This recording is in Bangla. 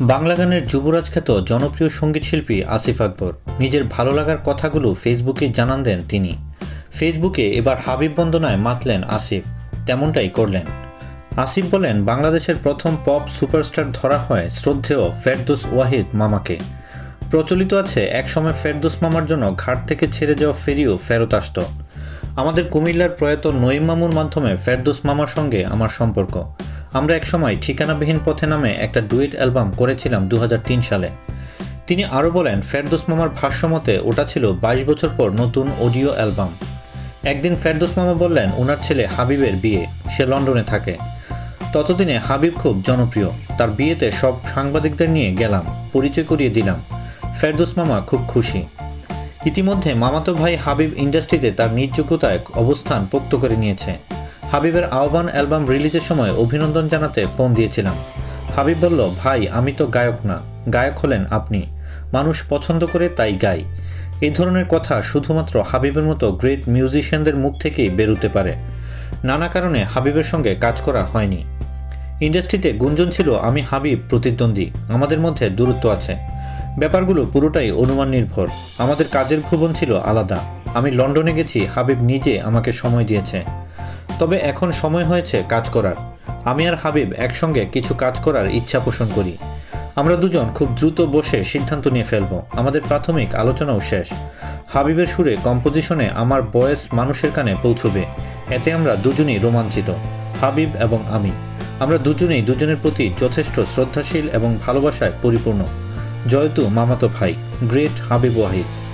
বাংলা গানের যুবরাজ খ্যাত জনপ্রিয় সংগীত শিল্পী আসিফ আকবর। নিজের ভালো লাগার কথাগুলো ফেসবুকে জানান দেন তিনি। ফেসবুকে এবার হাবিব বন্দনায় মাতলেন আসিফ। তেমনটাই করলেন। আসিফ বলেন, বাংলাদেশের প্রথম পপ সুপারস্টার ধরা হয় শ্রদ্ধেয় ফেরদোস ওয়াহিদ মামাকে। প্রচলিত আছে, একসময় ফেরদোস মামার জন্য ঘাট থেকে ছেড়ে যাওয়া ফেরিও ফেরত আসত। আমাদের কুমিল্লার প্রয়াত নঈম মামুর মাধ্যমে ফেরদোস মামার সঙ্গে আমার সম্পর্ক। আমরা একসময় ঠিকানাবিহীন পথে নামে একটা ডুয়েট অ্যালবাম করেছিলাম দু হাজার তিন সালে। তিনি আরও বলেন, ফেরদোস মামার ভাষ্যমতে ওটা ছিল বাইশ বছর পর নতুন অডিও অ্যালবাম। একদিন ফেরদোস মামা বললেন, ওনার ছেলে হাবিবের বিয়ে, সে লন্ডনে থাকে। ততদিনে হাবিব খুব জনপ্রিয়। তার বিয়েতে সব সাংবাদিকদের নিয়ে গেলাম, পরিচয় করিয়ে দিলাম। ফেরদোস মামা খুব খুশি। ইতিমধ্যে মামাতো ভাই হাবিব ইন্ডাস্ট্রিতে তার নিজ যোগ্যতায় অবস্থান পোক্ত করে নিয়েছে। হাবিবের আহ্বান অ্যালবাম রিলিজের সময় অভিনন্দন জানাতে ফোন দিয়েছিলাম। হাবিব বলল, ভাই, আমি তো গায়ক না। গায়ক হলেন আপনি। মানুষ পছন্দ করে তাই গাই। এই ধরনের কথা শুধুমাত্র হাবিবের মতো গ্রেট মিউজিশিয়ানদের মুখ থেকেই বেরোতে পারে। নানা কারণে হাবিবের সঙ্গে কাজ করা হয়নি। ইন্ডাস্ট্রিতে গুঞ্জন ছিল, আমি হাবিব প্রতিদ্বন্দ্বী। আমাদের মধ্যে দূরত্ব আছে। ব্যাপারগুলো পুরোটাই অনুমান নির্ভর। আমাদের কাজের ভুবন ছিল আলাদা। আমি লন্ডনে গেছি, হাবিব নিজে আমাকে সময় দিয়েছে। তবে এখন সময় হয়েছে কাজ করার। আমি আর হাবিব একসঙ্গে কিছু কাজ করার ইচ্ছা পোষণ করি। আমরা দুজন খুব দ্রুত বসে সিদ্ধান্ত নিয়ে ফেলব। আমাদের প্রাথমিক আলোচনাও শেষ। হাবিবের সুরে কম্পোজিশনে আমার বয়স মানুষের কানে পৌঁছবে। এতে আমরা দুজনেই রোমাঞ্চিত, হাবিব এবং আমি। আমরা দুজনেই দুজনের প্রতি যথেষ্ট শ্রদ্ধাশীল এবং ভালোবাসায় পরিপূর্ণ। জয়তু মামাতো ভাই, গ্রেট হাবিব ওয়াহিদ।